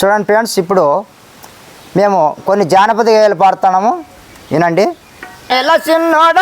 చూడండి ఫ్రెండ్స్ ఇప్పుడు మేము కొన్ని జానపద గేయాలు పాడుతున్నాము. వినండి. ఎలా చిన్నోడ